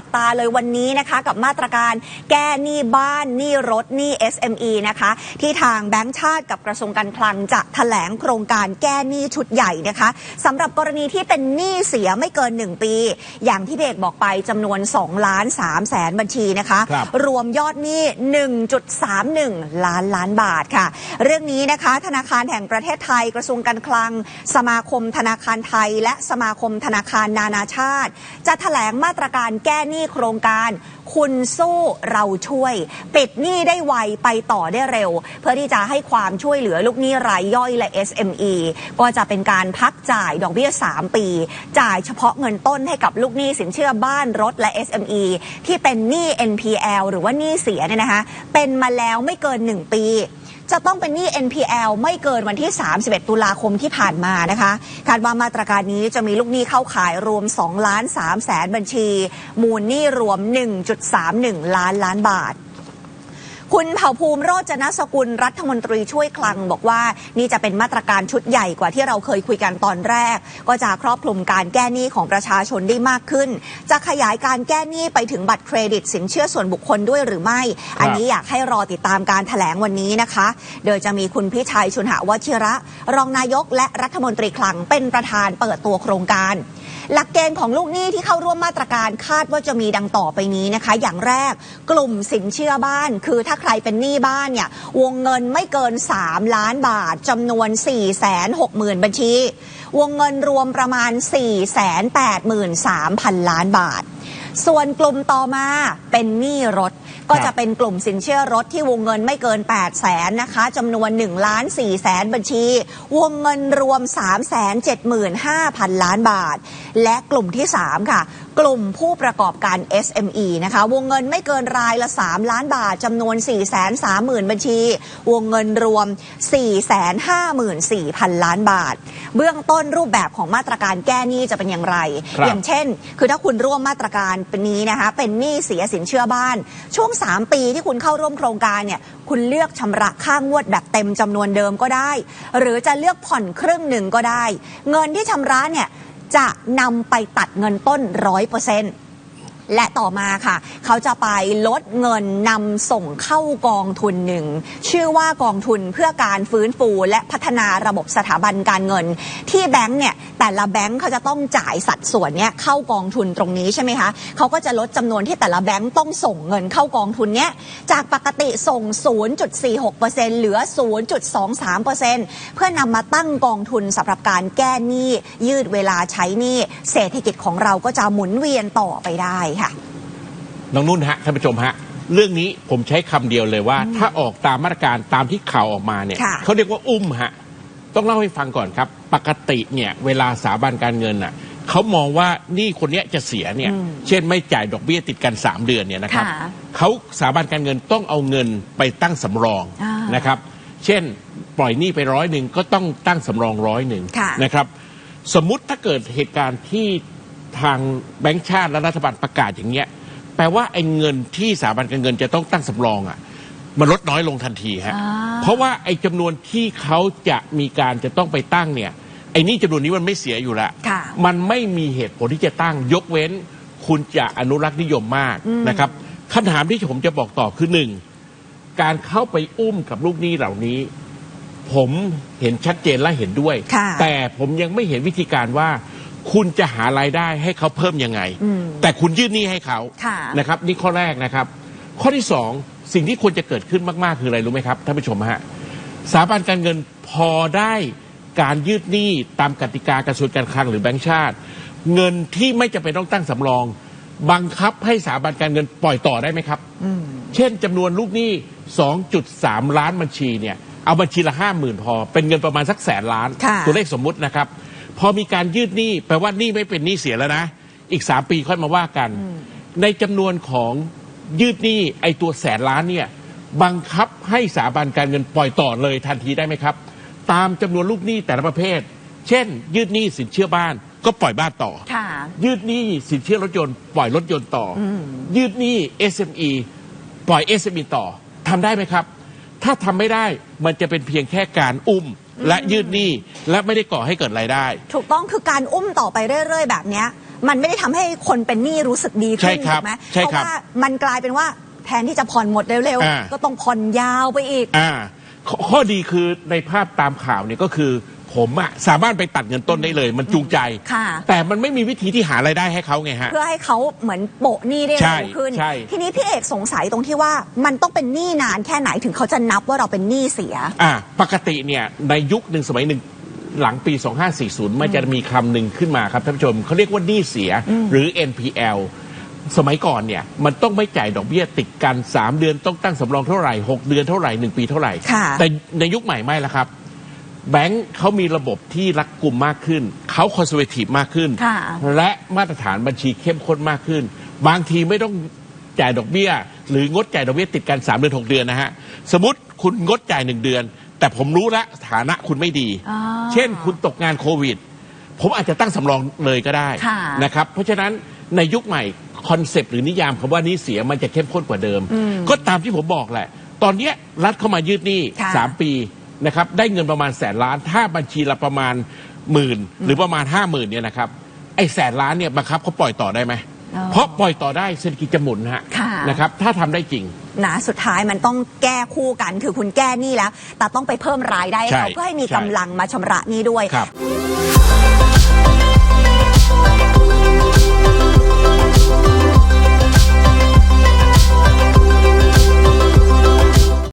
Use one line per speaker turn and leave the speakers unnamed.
จับตาเลยวันนี้นะคะ กับมาตรการแก้หนี้บ้านหนี้รถหนี้ SME นะคะ ที่ทางแบงก์ชาติกับกระทรวงการคลังจะแถลงโครงการแก้หนี้ชุดใหญ่นะคะสำหรับกรณีที่เป็นหนี้เสียไม่เกิน 1 ปี อย่างที่เบกบอกไปจำนวน2ล้าน3แสนบัญชีนะคะ
ครับ
รวมยอดหนี้ 1.31 ล้านล้านบาทค่ะ เรื่องนี้นะคะ ธนาคารแห่งประเทศไทยกระทรวงการคลัง สมาคมธนาคารไทย และสมาคมธนาคารนานาชาติ จะแถลงมาตรการแก้หนี้โครงการ คุณสู้เราช่วย ปิดหนี้ได้ไวไปต่อได้เร็ว เพื่อที่จะให้ความช่วยเหลือลูกหนี้รายย่อยและ SME ก็จะเป็นการพักจ่ายดอกเบี้ย 3 ปี จ่ายเฉพาะเงินต้นให้กับลูกหนี้สินเชื่อบ้านรถและ SME ที่เป็นหนี้ NPL หรือว่าหนี้เสียเนี่ยนะคะเป็นมาแล้วไม่เกิน 1 ปี จะต้องเป็นหนี้ NPL ไม่เกินวันที่ 31 ตุลาคมที่ผ่านมานะคะคาดว่ามาตรการนี้จะมีลูกหนี้เข้าขายรวม2ล้าน3แสนบัญชี มูลหนี้รวม 1.31 ล้านล้านบาท คุณเผ่าภูมิโรจนสกุลรัฐมนตรีช่วยคลังบอกว่านี่จะเป็นมาตรการชุดใหญ่กว่าที่เราเคยคุยกันตอนแรก ก็จะครอบคลุมการแก้หนี้ของประชาชนได้มากขึ้น จะขยายการแก้หนี้ไปถึงบัตรเครดิตสินเชื่อส่วนบุคคลด้วยหรือไม่ อันนี้อยากให้รอติดตามการแถลงวันนี้นะคะ โดยจะมีคุณพิชัยชุนหวชิระ รองนายกและรัฐมนตรีคลังเป็นประธานเปิดตัวโครงการ หลักเกณฑ์ของลูกหนี้ที่เข้าร่วมมาตรการคาดว่าจะมีดังต่อไปนี้นะคะ อย่างแรกกลุ่มสินเชื่อบ้าน คือถ้าใครเป็นหนี้บ้านเนี่ยวงเงินไม่เกิน 3 ล้านบาทจำนวน 4 6 0 0 0 0 บัญชี วงเงินรวมประมาณ 4 8 3 0 0 0 ล้านบาท ส่วนกลุ่มต่อมาเป็นหนี้รถ ก็จะเป็นกลุ่มสินเชื่อรถที่วงเงินไม่เกิน 8 0 0แสนนะคะจำนวน1ล้าน4แสนบัญชี วงเงินรวม 3 7 5 0 0 0 ล้านบาท และกลุ่มที่ 3 ค่ะ กลุ่มผู้ประกอบการ SME นะคะ วงเงินไม่เกินรายละ 3 ล้านบาทจำนวน 4 3 0 0 0 0 บัญชี วงเงินรวม 4 5 4 0 0 0 ล้านบาท เบื้องต้นรูปแบบของมาตรการแก้หนี้จะเป็นอย่างไร
ครับ
อย่างเช่น คือถ้าคุณร่วมมาตรการนี้นะคะ เป็นหนี้เสียสินเชื่อบ้าน ช่วง 3 ปีที่คุณเข้าร่วมโครงการเนี่ยคุณเลือกชำระค่างวดแบบเต็มจำนวนเดิมก็ได้ หรือจะเลือกผ่อนครึ่งหนึ่งก็ได้ เงินที่ชำระเนี่ย จะนำไปตัดเงินต้นร้อยเปอร์เซ็นต์ และต่อมาค่ะ เขาจะไปลดเงินนำส่งเข้ากองทุนหนึ่ง ชื่อว่ากองทุนเพื่อการฟื้นฟูและพัฒนาระบบสถาบันการเงิน ที่แบงก์เนี่ยแต่ละแบงก์เขาจะต้องจ่ายสัดส่วนเนี่ยเข้ากองทุนตรงนี้ใช่ไหมคะเขาก็จะลดจำนวนที่แต่ละแบงก์ต้องส่งเงินเข้ากองทุนเนี้ยจากปกติส่ง 0.46%เหลือ 0.23%เพื่อนำมาตั้งกองทุนสำหรับการแก้หนี้ยืดเวลาใช้หนี้เศรษฐกิจของเราก็จะหมุนเวียนต่อไปได้ค่ะ
น้องนุ่นฮะท่านผู้ชมฮะ เรื่องนี้ผมใช้คำเดียวเลยว่า ถ้าออกตามมาตรการตามที่ข่าวออกมาเนี่ย
ค่ะ
เขาเรียกว่าอุ้มฮะ ต้องเล่าให้ฟังก่อนครับ ปกติเนี่ยเวลาสถาบันการเงินอะเขามองว่านี่คนเนี้ยจะเสียเนี่ย
อืม
เช่นไม่จ่ายดอกเบี้ยติดกัน 3 เดือนเนี่ยนะครับ
ค่ะ
เขาสถาบันการเงินต้องเอาเงินไปตั้งสำรอง
อ่าน
นะครับ เช่น ปล่อยหนี้ไปร้อยหนึ่งก็ต้องตั้งสำรองร้อยหนึ่ง
ค่ะ
นะครับ สมมุติถ้าเกิดเหตุการณ์ที่ ทางแบงก์ชาติและรัฐบาลประกาศอย่างเงี้ย แปลว่าไอ้เงินที่สถาบันการเงินจะต้องตั้งสำรองอะมันลดน้อยลงทันทีฮะ
อ่า
เพราะว่าไอ้จำนวนที่เขาจะมีการจะต้องไปตั้งเนี่ยไอ้นี่จำนวนนี้มันไม่เสียอยู่แล้ว
ค่ะ
มันไม่มีเหตุผลที่จะตั้งยกเว้น คุณจะอนุรักษ์นิยมมาก
อืม
นะครับคำถามที่ผมจะบอกต่อคือหนึ่งการเข้าไปอุ้มกับลูกหนี้เหล่านี้ ผมเห็นชัดเจนและเห็นด้วย
ค่ะ
แต่ผมยังไม่เห็นวิธีการว่า คุณจะหารายได้ให้เขาเพิ่มยังไง
อืม
แต่คุณยื่นหนี้ให้เขา
ค่ะ
นะครับ นี่ข้อแรกนะครับ ข้อที่สองสิ่งที่ควรจะเกิดขึ้นมาก ๆ คืออะไรรู้ไหมครับท่านผู้ชมฮะสถาบันการเงินพอได้การยืดหนี้ตามกติกากระทรวงการคลังหรือแบงก์ชาติ เงินที่ไม่จำเป็นต้องตั้งสำรอง บังคับให้สถาบันการเงินปล่อยต่อได้ไหมครับ
อืม
เช่นจำนวนลูกหนี้ 2.3 ล้านบัญชีเนี่ยเอาบัญชีละ5 0,000พอ เป็นเงินประมาณสักแสนล้าน
ค่ะ
ตัวเลขสมมุตินะครับ พอมีการยืดหนี้แปลว่าหนี้ไม่เป็นหนี้เสียแล้วนะ อีก3ปีค่อยมาว่ากัน ในจำนวนของยืดหนี้ไอตัวแสนล้านเนี่ยบังคับให้สถาบันการเงินปล่อยต่อเลยทันทีได้ไหมครับ ตามจำนวนลูกหนี้แต่ละประเภท เช่น ยืดหนี้สินเชื่อบ้านก็ปล่อยบ้านต่อ
ค่ะ
ยืดหนี้สินเชื่อรถยนต์ปล่อยรถยนต์ต่ออ
ม
ยืดหนี้ SME ปล่อย SME ต่อทำได้ไหมครับ ถ้าทำไม่ได้มันจะเป็นเพียงแค่การอุ้มและยืดหนี้และไม่ได้ก่อให้เกิดรายได้
ถูกต้องคือการอุ้มต่อไปเรื่อย ๆ แบบเนี้ย มันไม่ได้ทำให้คนเป็นหนี้รู้สึกดี
ใช่
ขึ้น
ครับ
ถูกไหม
ใช่
เพราะ
ครับ
ว่ามันกลายเป็นว่าแทนที่จะผ่อนหมดเร็ว
อ่า
ๆ ก็ต้องผ่อนยาวไปอีก
อ่า ขข้อดีคือในภาพตามข่าวเนี่ยก็คือ ผมอะสามารถไปตัดเงินต้นได้เลย มันจูงใจ
ค่ะ
แต่มันไม่มีวิธีที่หารายได้ให้เขาไงฮะ
เพื่อให้เขาเหมือนโปะหนี้ได้
ใช่
เร็วขึ้น
ใช่
ทีนี้พี่เอกสงสัยตรงที่ว่ามันต้องเป็นหนี้นานแค่ไหนถึงเขาจะนับว่าเราเป็นหนี้เสีย
อ่าปกติเนี่ยในยุคหนึ่งสมัยหนึ่งหลังปี 2540 มันจะมีคำหนึ่งขึ้นมาครับท่านผู้ชมเขาเรียกว่าหนี้เสียหรือ NPL สมัยก่อนเนี่ยมันต้องไม่จ่ายดอกเบี้ยติดกัน 3 เดือนต้องตั้งสำรองเท่าไหร่ 6 เดือนเท่าไหร่ 1 ปีเท่าไหร่
ค่ะ
แต่ในยุคใหม่ไม่แล้วครับ แบงค์เขามีระบบที่รัดกุมมากขึ้น เขาคอนเซอร์เวทีฟมากขึ้น
ค่ะ
และมาตรฐานบัญชีเข้มข้นมากขึ้น บางทีไม่ต้องจ่ายดอกเบี้ย หรืองดจ่ายดอกเบี้ยติดกัน 3 เดือน 6 เดือนนะฮะสมมติคุณงดจ่าย 1 เดือน แต่ผมรู้แล้วฐานะคุณไม่ดี
อ่า
เช่นคุณตกงานโควิด ผมอาจจะตั้งสำรองเลยก็ได้
ค่ะ
นะครับ เพราะฉะนั้นในยุคใหม่ คอนเซปต์หรือนิยามคำว่านี้เสียมันจะเข้มข้นกว่าเดิม ก็ตามที่ผมบอกแหละ ตอนเนี้ยรัฐเข้ามายืดหนี้
ค่ะ
สามปีนะครับได้เงินประมาณแสนล้าน ถ้าบัญชีละประมาณหมื่นหรือประมาณห้าหมื่นเนี่ยนะครับไอ้แสนล้านเนี่ยบังคับเขาปล่อยต่อได้ไหม
อ๋อ
เพราะปล่อยต่อได้เศรษฐกิจจะหมุนฮะ
ค่ะ
นะครับถ้าทำได้จริง
นะสุดท้ายมันต้องแก้คู่กันคือคุณแก้หนี้แล้ว แต่ต้องไปเพิ่มรายได้ให้เขา
ใช่
เพื่อให้มี
ใช่
กำลังมาชำระหนี้ด้วย
ครับ